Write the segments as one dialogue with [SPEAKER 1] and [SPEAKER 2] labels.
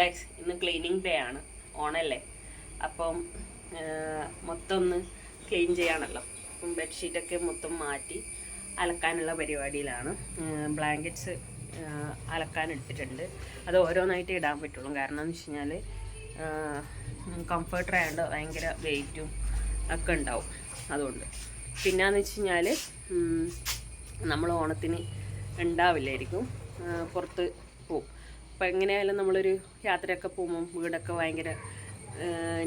[SPEAKER 1] Guys ഇന്ന് cleaning day ആണ്. ഓണല്ലേ? അപ്പം മൊത്തം ഒന്ന് ക്ലീൻ ചെയ്യാണല്ലോ. അപ്പം ബെഡ്ഷീറ്റൊക്കെ മൊത്തം മാറ്റി അലക്കാനുള്ള പരിപാടിയിലാണ്. ബ്ലാങ്കറ്റ്സ് അലക്കാൻ എടുത്തിട്ടുണ്ട്. അത് ഓരോന്നായിട്ട് ഇടാൻ പറ്റുള്ളൂ. കാരണം എന്ന് വെച്ച് കഴിഞ്ഞാൽ കംഫർട്ടർ ആയതുകൊണ്ട് ഭയങ്കര വെയിറ്റും ഒക്കെ ഉണ്ടാവും അതുകൊണ്ട്. പിന്നെയെന്ന് വെച്ച് കഴിഞ്ഞാൽ നമ്മൾ ഓണത്തിന് ഉണ്ടാവില്ലായിരിക്കും. പുറത്ത് പോവും അപ്പം എങ്ങനെയായാലും നമ്മളൊരു യാത്രയൊക്കെ പോകുമ്പം വീടൊക്കെ ഭയങ്കര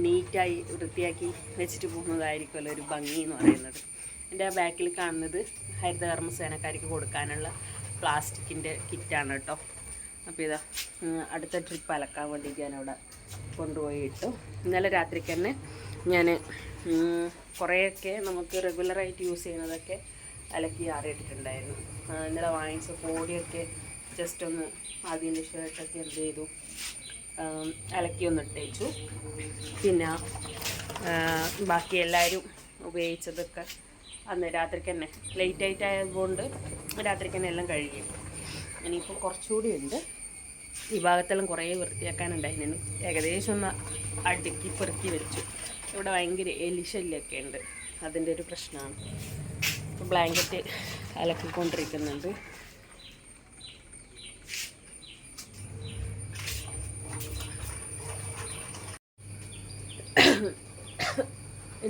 [SPEAKER 1] നീറ്റായി വൃത്തിയാക്കി വെച്ചിട്ട് പോകുന്നതായിരിക്കുമല്ലോ ഒരു ഭംഗി എന്ന് പറയുന്നത്. എന്റെ ബാക്കിൽ കാണുന്നത് ഹരിതകർമ്മസേനക്കാർക്ക് കൊടുക്കാനുള്ള പ്ലാസ്റ്റിക്കിന്റെ കിറ്റാണ് കേട്ടോ. അപ്പോൾ ഇതാ അടുത്ത ട്രിപ്പ് അലക്കാൻ വേണ്ടിയിട്ട് ഞാനവിടെ കൊണ്ടുപോയി ഇട്ടു ഇന്നലെ രാത്രിക്ക് തന്നെ ഞാൻ കുറേയൊക്കെ നമുക്ക് റെഗുലറായിട്ട് യൂസ് ചെയ്യുന്നതൊക്കെ അലക്കി ആറിയിട്ടിട്ടുണ്ടായിരുന്നു. ഇന്നലെ വാങ്ങിച്ച കോടിയൊക്കെ ജസ്റ്റ് ഒന്ന് ആദ്യന്റെ ഷർട്ടൊക്കെ എന്ത് ചെയ്തു? ഇളക്കി ഒന്ന് ഇട്ടേച്ചു. പിന്നെ ബാക്കി എല്ലാവരും ഉപയോഗിച്ചതൊക്കെ അന്ന് രാത്രിക്ക് തന്നെ. ലേറ്റ് ആയിട്ട് ആയതുകൊണ്ട് രാത്രിക്ക് തന്നെ എല്ലാം കഴുകി. ഇനിയിപ്പോൾ കുറച്ചുകൂടി ഉണ്ട്. ഈ ഭാഗത്തെല്ലാം കുറേ വൃത്തിയാക്കാനുണ്ടായിരുന്നു. ഏകദേശം ഒന്ന് അടുക്കി പെറുക്കി വെച്ചു. ഇവിടെ ഭയങ്കര എലിശല്യൊക്കെ ഉണ്ട്. അതിന്റെ ഒരു പ്രശ്നമാണ്. ബ്ലാങ്കറ്റ് അലക്കിക്കൊണ്ടിരിക്കുന്നുണ്ട്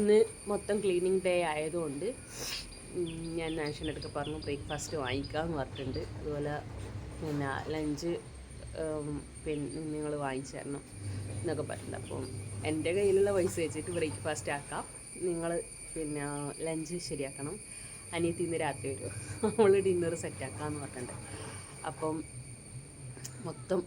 [SPEAKER 1] ഇന്ന് മൊത്തം ക്ലീനിങ് ഡേ ആയതുകൊണ്ട് ഞാൻ നാഷന്റെ അടുത്ത് പറഞ്ഞു ബ്രേക്ക്ഫാസ്റ്റ് വാങ്ങിക്കാമെന്ന് പറഞ്ഞിട്ടുണ്ട്. അതുപോലെ പിന്നെ ലഞ്ച് പിന്നെ നിങ്ങൾ വാങ്ങിച്ചു തരണം എന്നൊക്കെ പറഞ്ഞിട്ടുണ്ട്. അപ്പം എന്റെ കയ്യിലുള്ള പൈസ വെച്ചിട്ട് ബ്രേക്ക്ഫാസ്റ്റ് ആക്കാം. നിങ്ങൾ പിന്നെ ലഞ്ച് ശരിയാക്കണം. അനിയത്തി ഇന്ന് രാത്രി വരും. നമ്മൾ ഡിന്നർ സെറ്റാക്കാമെന്ന് പറഞ്ഞിട്ടുണ്ട്. അപ്പം മൊത്തം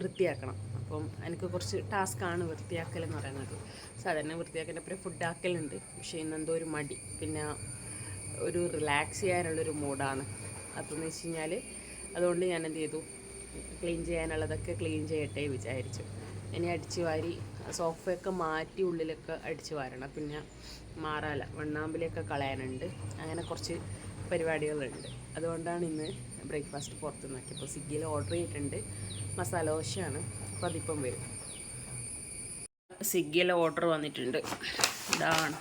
[SPEAKER 1] വൃത്തിയാക്കണം. അപ്പം എനിക്ക് കുറച്ച് ടാസ്ക്കാണ് വൃത്തിയാക്കൽ എന്ന് പറയുന്നത്. സാധാരണ വൃത്തിയാക്കലിന്റെ അപ്പുറം ഫുഡാക്കലുണ്ട്. പക്ഷേ ഇന്നെന്തോ ഒരു മടി. പിന്നെ ഒരു റിലാക്സ് ചെയ്യാനുള്ളൊരു മൂഡാണ് അപ്പം എന്ന് വെച്ച് കഴിഞ്ഞാൽ അതുകൊണ്ട് ഞാൻ എന്ത് ചെയ്തു? ക്ലീൻ ചെയ്യാനുള്ളതൊക്കെ ക്ലീൻ ചെയ്യട്ടെ വിചാരിച്ചു. ഇനി അടിച്ചു വാരി സോഫയൊക്കെ മാറ്റി ഉള്ളിലൊക്കെ അടിച്ചു വാരണം. പിന്നെ മാറാല വണ്ണാമ്പിലൊക്കെ കളയാനുണ്ട്. അങ്ങനെ കുറച്ച് പരിപാടികളുണ്ട്. അതുകൊണ്ടാണ് ഇന്ന് ബ്രേക്ക്ഫാസ്റ്റ് പുറത്ത് അപ്പോൾ സ്വിഗ്ഗിയിൽ ഓർഡർ ചെയ്തിട്ടുണ്ട്. മസാല ദോശയാണ്. അപ്പോൾ അതിപ്പം വരും. സ്വിഗ്ഗിയിൽ ഓർഡർ വന്നിട്ടുണ്ട്. ഇതാണ്.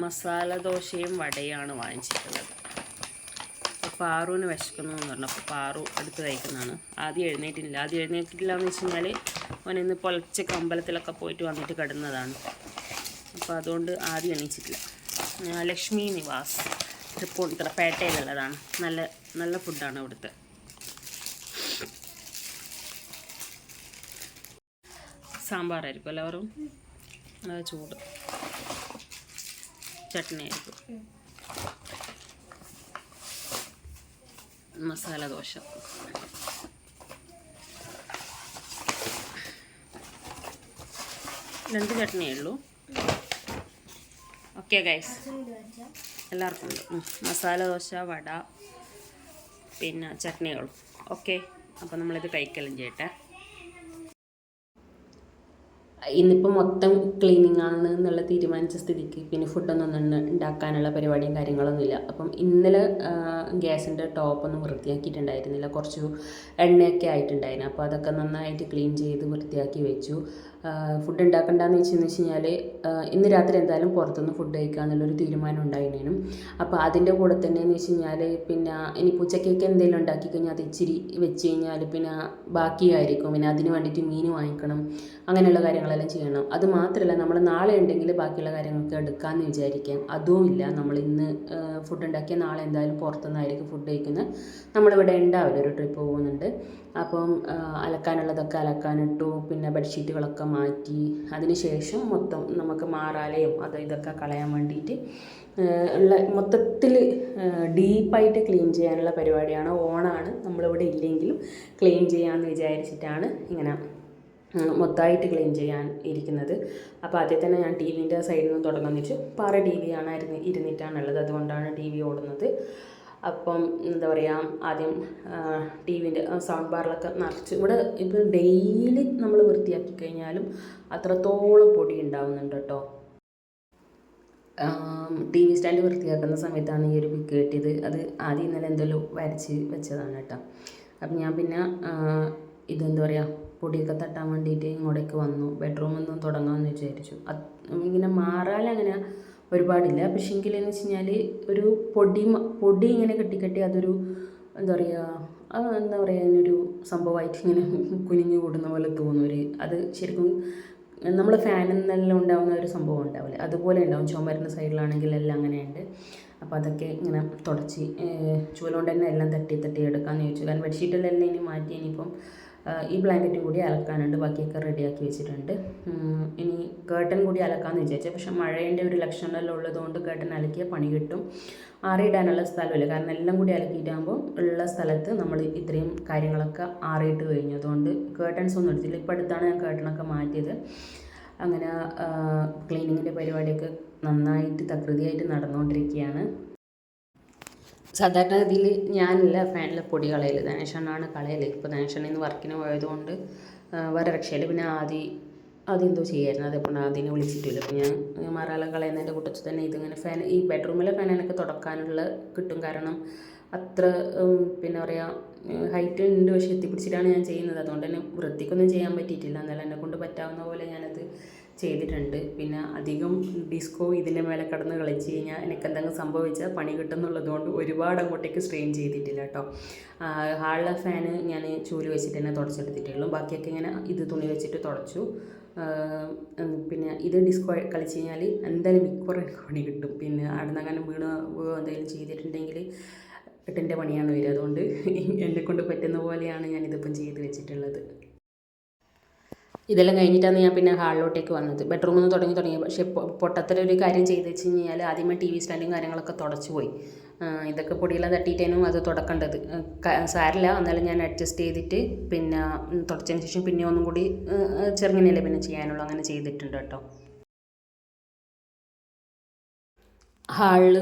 [SPEAKER 1] മസാല ദോശയും വടയാണ് വാങ്ങിച്ചിട്ടുള്ളത്. പാറുവിന് വിശക്കുന്നു എന്ന് പറഞ്ഞു. അപ്പോൾ പാറു എടുത്ത് കഴിക്കുന്നതാണ്. ആദ്യം എഴുന്നേറ്റില്ല ആദ്യം എഴുന്നേറ്റില്ല എന്ന് വെച്ച് കഴിഞ്ഞാൽ അവൻ ഇന്ന് പൊലച്ചക്ക് പോയിട്ട് വന്നിട്ട് കിടന്നതാണ്. അപ്പോൾ അതുകൊണ്ട് ആദ്യം എണീച്ചിട്ടില്ല. ലക്ഷ്മി നിവാസ് തൃപ്പൂണിത്തുറ പേട്ടയിലുള്ളതാണ്. നല്ല നല്ല ഫുഡാണ് ഇവിടുത്തെ സാമ്പാറായിരിക്കും എല്ലാവരും അത് ചൂട്. ചട്നി ആയിരിക്കും മസാല ദോശ. രണ്ട് ചട്നിയേ ഉള്ളൂ. ഓക്കെ ഗൈസ് എല്ലാവർക്കും ഉണ്ട്. മസാല ദോശ വട പിന്നെ ചട്നികളും. ഓക്കെ അപ്പോൾ നമ്മളിത് കഴിക്കലും ചെയ്യട്ടെ. ഇന്നിപ്പോൾ മൊത്തം ക്ലീനിങ് ആണ് എന്നുള്ള തീരുമാനിച്ച സ്ഥിതിക്ക് പിന്നെ ഫുഡൊന്നും ഒന്നും ഉണ്ടാക്കാനുള്ള പരിപാടിയും കാര്യങ്ങളൊന്നുമില്ല അപ്പം ഇന്നലെ ഗ്യാസിന്റെ ടോപ്പൊന്നും വൃത്തിയാക്കിയിട്ടുണ്ടായിരുന്നില്ല. കുറച്ച് എണ്ണയൊക്കെ ആയിട്ടുണ്ടായിരുന്നു. അപ്പോൾ അതൊക്കെ നന്നായിട്ട് ക്ലീൻ ചെയ്ത് വൃത്തിയാക്കി വെച്ചു. ഫുഡ് ഉണ്ടാക്കണ്ടെന്ന് വെച്ചെന്ന് വെച്ച് കഴിഞ്ഞാൽ ഇന്ന് രാത്രി എന്തായാലും പുറത്തുനിന്ന് ഫുഡ് കഴിക്കുക എന്നുള്ളൊരു തീരുമാനം ഉണ്ടായിരുന്നേനും അപ്പോൾ അതിന്റെ കൂടെ തന്നെ എന്ന് വെച്ച് കഴിഞ്ഞാൽ പിന്നെ ഇനി ഉച്ചക്കേക്ക് എന്തെങ്കിലും ഉണ്ടാക്കി കഴിഞ്ഞാൽ അത് ഇച്ചിരി വെച്ച് കഴിഞ്ഞാൽ പിന്നെ ബാക്കിയായിരിക്കും. പിന്നെ അതിന് വേണ്ടിയിട്ട് മീൻ വാങ്ങിക്കണം അങ്ങനെയുള്ള കാര്യങ്ങളെല്ലാം ചെയ്യണം. അത് മാത്രമല്ല നമ്മൾ നാളെ ഉണ്ടെങ്കിൽ ബാക്കിയുള്ള കാര്യങ്ങൾക്ക് എടുക്കാമെന്ന് വിചാരിക്കാം. അതും ഇല്ല നമ്മൾ ഇന്ന് ഫുഡ് ഉണ്ടാക്കിയ നാളെ എന്തായാലും പുറത്തുനിന്നായിരിക്കും ഫുഡ് കഴിക്കുന്നത് നമ്മളിവിടെ ഉണ്ടാവില്ല ഒരു ട്രിപ്പ് പോകുന്നുണ്ട്. അപ്പം അലക്കാനുള്ളതൊക്കെ അലക്കാനിട്ടു പിന്നെ ബെഡ്ഷീറ്റുകളൊക്കെ മാറ്റി അതിന് ശേഷം മൊത്തം നമുക്ക് മാറാലയും അത് ഇതൊക്കെ കളയാൻ വേണ്ടിയിട്ട് ഉള്ള മൊത്തത്തിൽ ഡീപ്പായിട്ട് ക്ലീൻ ചെയ്യാനുള്ള പരിപാടിയാണ്. ഓണാണ് നമ്മളിവിടെ ഇല്ലെങ്കിലും ക്ലീൻ ചെയ്യാമെന്ന് വിചാരിച്ചിട്ടാണ് ഇങ്ങനെ മൊത്തമായിട്ട് ക്ലീൻ ചെയ്യാൻ ഇരിക്കുന്നത്. അപ്പോൾ ആദ്യം തന്നെ ഞാൻ ടി വിന്റെ സൈഡിൽ നിന്ന് തുടങ്ങാമെന്ന് വെച്ചു. പാറ ടി വി ആണ് ഇരുന്ന് ഇരുന്നിട്ടാണുള്ളത് അതുകൊണ്ടാണ് ടി വി ഓടുന്നത്. അപ്പം എന്താ പറയുക ആദ്യം ടി വിന്റെ സൗണ്ട് ബാറിലൊക്കെ നിറച്ച് ഇവിടെ ഇപ്പോൾ ഡെയിലി നമ്മൾ വൃത്തിയാക്കി കഴിഞ്ഞാലും അത്രത്തോളം പൊടി ഉണ്ടാവുന്നുണ്ട് കേട്ടോ. ടി വി സ്റ്റാൻഡ് വൃത്തിയാക്കുന്ന സമയത്താണ് ഈ ഒരു പിക്ക് കിട്ടിയത്. അത് ആദ്യം ഇന്നലെ എന്തെല്ലോ വരച്ച് വെച്ചതാണ് കേട്ടോ. അപ്പം ഞാൻ പിന്നെ ഇതെന്താ പറയുക പൊടിയൊക്കെ തട്ടാൻ വേണ്ടിയിട്ട് ഇങ്ങോട്ടേക്ക് വന്നു. ബെഡ്റൂമൊന്നും തുടങ്ങാമെന്ന് വിചാരിച്ചു. ഇങ്ങനെ മാറാൻ അങ്ങനെ ഒരുപാടില്ല. പക്ഷേങ്കിൽ എന്ന് വെച്ച് കഴിഞ്ഞാൽ ഒരു പൊടി പൊടി ഇങ്ങനെ കെട്ടിക്കെട്ടി കെട്ടി അതൊരു എന്താ പറയുക എന്താ പറയുക അതിനൊരു സംഭവമായിട്ട് ഇങ്ങനെ കുനിഞ്ഞു കൂടുന്ന പോലെ തോന്നും ഒരു അത് ശരിക്കും നമ്മൾ ഫാനിൽ നിന്നെല്ലാം ഉണ്ടാകുന്ന ഒരു സംഭവം ഉണ്ടാവില്ലേ? അതുപോലെ ഉണ്ടാവും. ചുമരിന്റെ സൈഡിലാണെങ്കിൽ എല്ലാം അങ്ങനെയുണ്ട്. അപ്പോൾ അതൊക്കെ ഇങ്ങനെ തുടച്ച് ചൂലുകൊണ്ട് തന്നെ എല്ലാം തട്ടി തട്ടി എടുക്കാമെന്ന് ചോദിച്ചു. കാരണം ബെഡ്ഷീറ്റെല്ലാം എല്ലാം ഇനി മാറ്റി ഇനിയിപ്പം ഈ ബ്ലാങ്കറ്റും കൂടി അലക്കാനുണ്ട്. ബാക്കിയൊക്കെ റെഡിയാക്കി വെച്ചിട്ടുണ്ട്. ഇനി കേട്ടൻ കൂടി അലക്കാമെന്ന് വിചാരിച്ചു. പക്ഷെ മഴേന്റെ ഒരു ലക്ഷണമെല്ലാം ഉള്ളതുകൊണ്ട് കേട്ടൻ അലക്കിയ പണി കിട്ടും. ആറിയിടാനുള്ള സ്ഥലമില്ല. കാരണം എല്ലാം കൂടി അലക്കിയിട്ടാകുമ്പോൾ ഉള്ള സ്ഥലത്ത് നമ്മൾ ഇത്രയും കാര്യങ്ങളൊക്കെ ആറിയിട്ട് കഴിഞ്ഞു. അതുകൊണ്ട് കേട്ടൻസ് ഒന്നും എടുത്തില്ല. ഇപ്പോൾ അടുത്താണ് ഞാൻ കേട്ടനൊക്കെ മാറ്റിയത്. അങ്ങനെ ക്ലീനിങ്ങിന്റെ പരിപാടിയൊക്കെ നന്നായിട്ട് തകൃതിയായിട്ട് നടന്നുകൊണ്ടിരിക്കുകയാണ്. സാധാരണ ഗതിയിൽ ഞാനില്ല ഫാനിലെ പൊടി കളയൽ ധനേഷണ്ണാണ് കളയൽ. ഇപ്പോൾ ധനേഷണ്ണ ഇന്ന് വർക്കിന് പോയതുകൊണ്ട് വേറെ രക്ഷയിൽ പിന്നെ ആദി ആദ്യം എന്തോ ചെയ്യായിരുന്നു അതേപോലെ ആദ്യം വിളിച്ചിട്ടില്ല. അപ്പോൾ ഞാൻ മറാല കളയുന്നതിന്റെ കൂട്ടത്തിൽ തന്നെ ഇതിങ്ങനെ ഫാൻ ഈ ബെഡ്റൂമിലെ ഫാൻ എനിക്ക് തുടക്കാനുള്ള കിട്ടും കാരണം അത്ര പിന്നെ പറയുക ഹൈറ്റ് ഉണ്ട് പക്ഷേ എത്തിപ്പിടിച്ചിട്ടാണ് ഞാൻ ചെയ്യുന്നത്. അതുകൊണ്ട് തന്നെ വൃത്തിക്കൊന്നും ചെയ്യാൻ പറ്റിയിട്ടില്ല. എന്നാലും എന്നെ കൊണ്ട് പറ്റാവുന്ന പോലെ ഞാനത് ചെയ്തിട്ടുണ്ട്. പിന്നെ അധികം ഡിസ്കോ ഇതിന്റെ മേലെ കിടന്ന് കളിച്ച് കഴിഞ്ഞാൽ എനിക്ക് എന്തെങ്കിലും സംഭവിച്ചാൽ പണി കിട്ടുന്നുള്ളത് കൊണ്ട് ഒരുപാട് അങ്ങോട്ടേക്ക് സ്ട്രെയിൻ ചെയ്തിട്ടില്ല കേട്ടോ. ഹാളിലെ ഫാന് ഞാൻ ചൂൽ വെച്ചിട്ട് തന്നെ തുടച്ചെടുത്തിട്ടുള്ളൂ. ബാക്കിയൊക്കെ ഇങ്ങനെ ഇത് തുണി വെച്ചിട്ട് തുടച്ചു. പിന്നെ ഇത് ഡിസ്കോ കളിച്ച് കഴിഞ്ഞാൽ എന്തായാലും മിക്കവാറും എനിക്ക് പണി കിട്ടും. പിന്നെ അവിടുന്ന് അങ്ങനെ വീണ് എന്തെങ്കിലും ചെയ്തിട്ടുണ്ടെങ്കിൽ എട്ടിന്റെ പണിയാണ് വരിക. അതുകൊണ്ട് എന്നെ കൊണ്ട് പറ്റുന്ന പോലെയാണ് ഞാനിതിപ്പം ചെയ്ത് വെച്ചിട്ടുള്ളത്. ഇതെല്ലാം കഴിഞ്ഞിട്ടാണ് ഞാൻ പിന്നെ ഹാളിലോട്ടേക്ക് വന്നത്. ബെഡ്റൂമിൽ നിന്ന് തുടങ്ങി തുടങ്ങി. പക്ഷേ പൊട്ടത്തരൊരു കാര്യം ചെയ്ത് വെച്ച് കഴിഞ്ഞാൽ ആദ്യമേ ടി വി സ്റ്റാൻഡും കാര്യങ്ങളൊക്കെ തുടച്ചു പോയി. ഇതൊക്കെ പൊടിയെല്ലാം തട്ടിയിട്ടേനും അത് തുടക്കേണ്ടത്. സാരില്ല. എന്നാലും ഞാൻ അഡ്ജസ്റ്റ് ചെയ്തിട്ട് പിന്നെ തുടച്ചതിന് ശേഷം പിന്നെ ഒന്നും കൂടി ചെറുങ്ങനെയല്ലേ പിന്നെ ചെയ്യാനുള്ളൂ. അങ്ങനെ ചെയ്തിട്ടുണ്ട് കേട്ടോ. ഹാളിൽ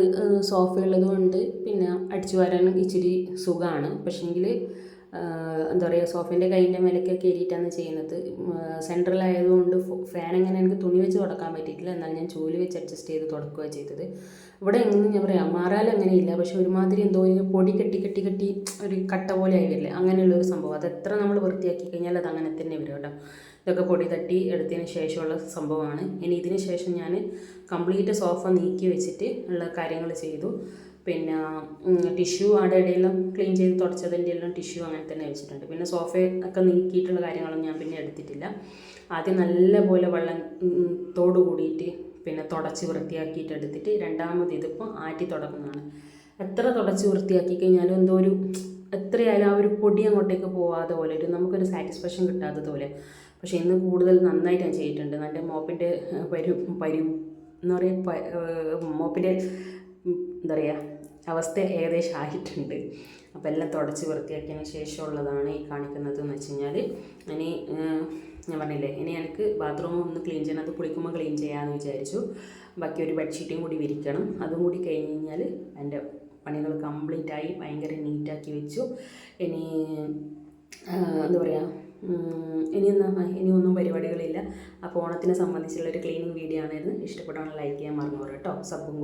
[SPEAKER 1] സോഫ ഉള്ളത് കൊണ്ട് പിന്നെ അടിച്ചു വരാനും ഇച്ചിരി സുഖമാണ് പക്ഷേങ്കിൽ എന്താ പറയുക സോഫേന്റെ കൈന്റെ മേലൊക്കെ കയറിയിട്ടാണ് ചെയ്യുന്നത്. സെൻട്രലായതുകൊണ്ട് ഫാൻ അങ്ങനെ എനിക്ക് തുണി വെച്ച് തുടക്കാൻ പറ്റിയിട്ടില്ല. എന്നാലും ഞാൻ ചൂൽ വെച്ച് അഡ്ജസ്റ്റ് ചെയ്ത് തുടക്കുകയാണ് ചെയ്തത്. ഇവിടെ എങ്ങനെ ഞാൻ പറയാം മാറാൽ അങ്ങനെയില്ല പക്ഷെ ഒരുമാതിരി എന്തോ ഒരു പൊടി കെട്ടി കെട്ടി കെട്ടി ഒരു കട്ട പോലെ ആയി വരില്ലേ? അങ്ങനെയുള്ള ഒരു സംഭവം. അത് എത്ര നമ്മൾ വൃത്തിയാക്കി കഴിഞ്ഞാൽ അത് അങ്ങനെ തന്നെ വരും കേട്ടോ. ഇതൊക്കെ പൊടി തട്ടി എടുത്തതിന് ശേഷമുള്ള സംഭവമാണ്. ഇനി ഇതിന് ശേഷം ഞാൻ കംപ്ലീറ്റ് സോഫ നീക്കി വെച്ചിട്ട് ഉള്ള കാര്യങ്ങൾ ചെയ്തു. പിന്നെ ടിഷ്യൂ അവിടെ ഇടയിലും ക്ലീൻ ചെയ്ത് തുടച്ചതിന്റെ എല്ലാം ടിഷ്യൂ അങ്ങനെ തന്നെ വെച്ചിട്ടുണ്ട്. പിന്നെ സോഫ ഒക്കെ നീക്കിയിട്ടുള്ള കാര്യങ്ങളൊന്നും ഞാൻ പിന്നെ എടുത്തിട്ടില്ല. ആദ്യം നല്ലപോലെ വെള്ളം തോട് കൂടിയിട്ട് പിന്നെ തുടച്ച് വൃത്തിയാക്കിയിട്ട് എടുത്തിട്ട് രണ്ടാമത് ഇതിപ്പോൾ ആറ്റി തുടങ്ങുന്നതാണ് എത്ര തുടച്ച് വൃത്തിയാക്കി കഴിഞ്ഞാലും എന്തോ ഒരു എത്രയായാലും ആ ഒരു പൊടി അങ്ങോട്ടേക്ക് പോവാതെ പോലെ ഒരു നമുക്കൊരു സാറ്റിസ്ഫാക്ഷൻ കിട്ടാത്തത് പോലെ. പക്ഷേ ഇന്ന് കൂടുതൽ നന്നായിട്ട് ഞാൻ ചെയ്തിട്ടുണ്ട്. എന്റെ മോപ്പിന്റെ പരു പരു എന്താ പറയുക മോപ്പിന്റെ എന്താ പറയുക അവസ്ഥ ഏകദേശം ആയിട്ടുണ്ട് അപ്പോൾ എല്ലാം തുടച്ച് വൃത്തിയാക്കിയതിന് ശേഷമുള്ളതാണ് ഈ കാണിക്കുന്നത് എന്ന് വെച്ച് കഴിഞ്ഞാൽ ഇനി ഞാൻ പറഞ്ഞില്ലേ ഇനി എനിക്ക് ബാത്റൂം ഒന്ന് ക്ലീൻ ചെയ്യണം. അത് കുളിക്കുമ്പോൾ ക്ലീൻ ചെയ്യാമെന്ന് വിചാരിച്ചു. ബാക്കി ഒരു ബെഡ്ഷീറ്റും കൂടി വിരിക്കണം. അതും കൂടി കഴിഞ്ഞ് കഴിഞ്ഞാൽ എന്റെ പണികൾ കംപ്ലീറ്റ് ആയി ഭയങ്കര നീറ്റാക്കി വെച്ചു. ഇനി എന്താ പറയുക ഇനി എന്നാ ഇനി ഒന്നും പരിപാടികളില്ല. അപ്പോൾ ഓണത്തിനെ സംബന്ധിച്ചുള്ള ഒരു ക്ലീനിങ് വീഡിയോ ആണെന്ന് ഇഷ്ടപ്പെട്ടാണ് ലൈക്ക് ചെയ്യാൻ മറന്നു കേട്ടോ. സബും കൂടി.